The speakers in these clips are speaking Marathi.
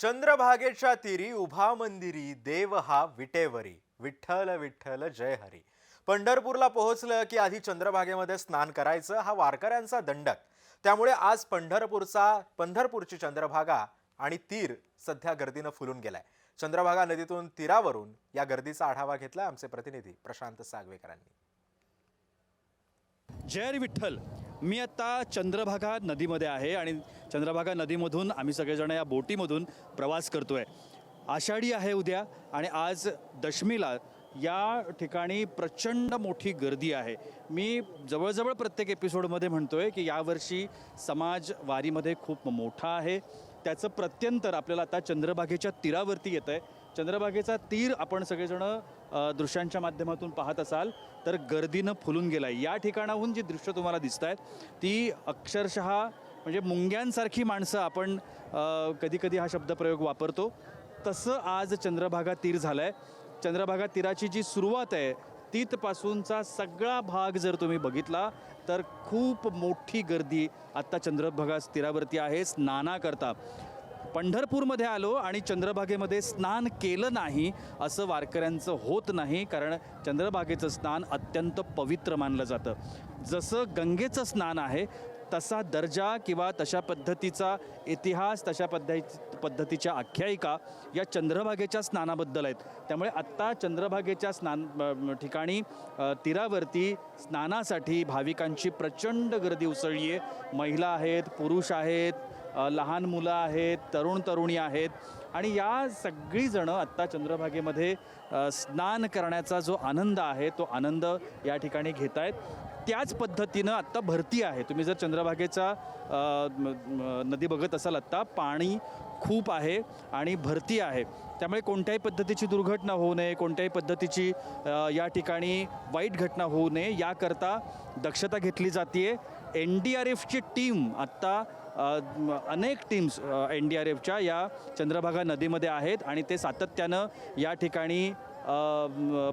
चंद्रभागेच्या तीरी उभा मंदिरी देव हा विटेवरी. विठ्ठल विठ्ठल जय हरी. पंढरपूरला पोहोचलं की आधी चंद्रभागेमध्ये स्नान करायचं हा वारकऱ्यांचा दंडक. त्यामुळे आज पंढरपूरचा पंढरपूरची चंद्रभागा आणि तीर सध्या गर्दीनं फुलून गेलाय. चंद्रभागा नदीतून तीरावरून या गर्दीचा आढावा घेतला आमचे प्रतिनिधी प्रशांत सागवेकरांनी. जय विठ्ठल. मी आता चंद्रभागा नदीमध्ये आहे आणि चंद्रभागा नदीमधून आम्ही सगळेजण या बोटीमधून प्रवास करतो आहे आषाढी आहे उद्या आणि आज दशमीला या ठिकाणी प्रचंड मोठी गर्दी आहे. मी जवळजवळ प्रत्येक एपिसोडमध्ये म्हणतो आहे की यावर्षी समाज वारीमध्ये खूप मोठा आहे. त्याचं प्रत्यंतर आपल्याला आता चंद्रभागेच्या तीरावरती येतं आहे चंद्रभागेचा तीर आपण सगळेजणं दृश्यांच्या माध्यमातून पाहत असाल तर गर्दीनं फुलून गेला आहे या ठिकाणाहून जी दृश्य तुम्हाला दिसत आहेत ती अक्षरशः म्हणजे मुंग्यांसारखी माणसं आपण कधी कधी हा शब्दप्रयोग वापरतो. तसं आज चंद्रभागा तीर झालं आहे चंद्रभागा तीराची जी सुरुवात आहे तिथपासूनचा सगळा भाग जर तुम्ही बघितला तर खूप मोठी गर्दी आत्ता चंद्रभागा तीरावरती आहे स्नानाकरता पंढरपूरमध्ये आलो आणि चंद्रभागेमध्ये स्नान केलं नाही असं वारकऱ्यांचं होत नाही कारण चंद्रभागेचं स्नान अत्यंत पवित्र मानलं जातं. जसं गंगेचं स्नान आहे तसा दर्जा किंवा तशा पद्धतीचा इतिहास तशा पद्धती पद्धतीच्या आख्यायिका या चंद्रभागेच्या स्नानाबद्दल आहेत. त्यामुळे आत्ता चंद्रभागेच्या स्नान ठिकाणी तीरावरती स्नानासाठी भाविकांची प्रचंड गर्दी उसळली आहे महिला आहेत पुरुष आहेत लहान मुलं आहेत तरुण तरुणी आहेत आणि या सगळीजणं आत्ता चंद्रभागेमध्ये स्नान करण्याचा जो आनंद आहे तो आनंद या ठिकाणी घेत आहेत त्याच पद्धतीनं आत्ता भरती आहे. तुम्ही जर चंद्रभागेचा नदी बघत असाल आत्ता पाणी खूप आहे आणि भरती आहे. त्यामुळे कोणत्याही पद्धतीची दुर्घटना होऊ नये कोणत्याही पद्धतीची या ठिकाणी वाईट घटना होऊ नये याकरता दक्षता घेतली जाते एन डी आर एफची टीम आत्ता अनेक टीम्स एन डी आर एफच्या या चंद्रभागा नदीमध्ये आहेत आणि ते सातत्यानं या ठिकाणी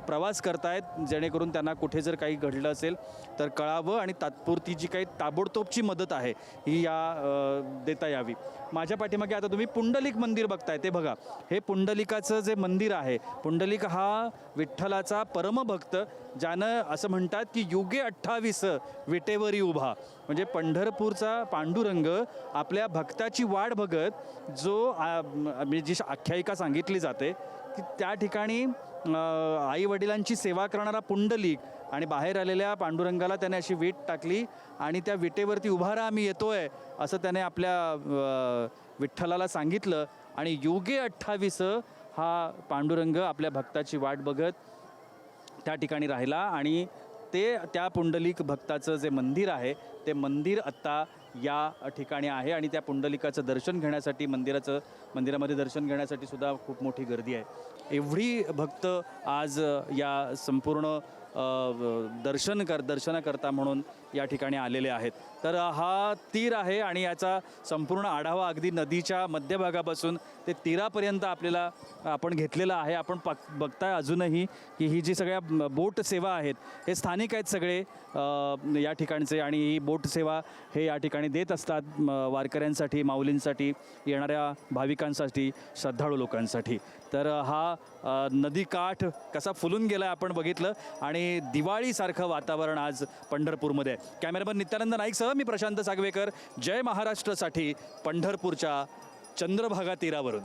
प्रवास करतायत जेणेकरून त्यांना कुठे जर काही घडलं असेल तर कळावं आणि तात्पुरती जी काही ताबडतोबची मदत आहे ही या देता यावी. माझ्या पाठीमागे आता तुम्ही पुंडलिक मंदिर बघताय ते बघा. हे पुंडलिकाचं जे मंदिर आहे पुंडलिक हा विठ्ठलाचा परमभक्त ज्यानं असं म्हणतात की युगे अठ्ठावीस विटेवरी उभा. म्हणजे पंढरपूरचा पांडुरंग आपल्या भक्ताची वाट बघत जो मी जी आख्यायिका सांगितली जाते की त्या ठिकाणी आई वडिलांची सेवा करणारा पुंडलिक आणि बाहेर आलेल्या पांडुरंगाला त्याने अशी वीट टाकली आणि त्या विटेवरती उभा राहा मी येतोय असं त्याने आपल्या विठ्ठलाला सांगितलं. आणि योगे अठ्ठावीस हा पांडुरंग आपल्या भक्ताची वाट बघत त्या ठिकाणी राहिला आणि ते त्या पुंडलिक भक्ताचं जे मंदिर आहे ते मंदिर आत्ता या ठिकाणी आहे आणि त्या पुंडलिकाचं दर्शन घेण्यासाठी मंदिराचं मंदिरामध्ये दर्शन घेण्यासाठी सुद्धा खूप मोठी गर्दी आहे. एवढी भक्त आज या संपूर्ण दर्शन कर दर्शनाकरता म्हणून या ठिकाणी आलेले आहेत. तर हा तीर आहे आणि याचा संपूर्ण आढावा अगदी नदीच्या मध्यभागापासून ते तीरापर्यंत आपल्याला आपण घेतलेला आहे. आपण पक बघताय अजूनही की ही जी सगळ्या बोट सेवा आहेत हे स्थानिक आहेत सगळे या ठिकाणचे आणि ही बोट सेवा हे या ठिकाणी देत असतात वारकऱ्यांसाठी माऊलींसाठी येणाऱ्या भाविकांसाठी श्रद्धाळू लोकांसाठी. तर हा नदीकाठ कसा फुलून गेला आपण बघितलं आणि दिवाळीसारखं वातावरण आज पंढरपूरमध्ये आहे. कॅमेरामन नित्यानंद नाईकसह मी प्रशांत सागवेकर. जय महाराष्ट्रसाठी पंढरपूरच्या चंद्रभागा तीरावरून.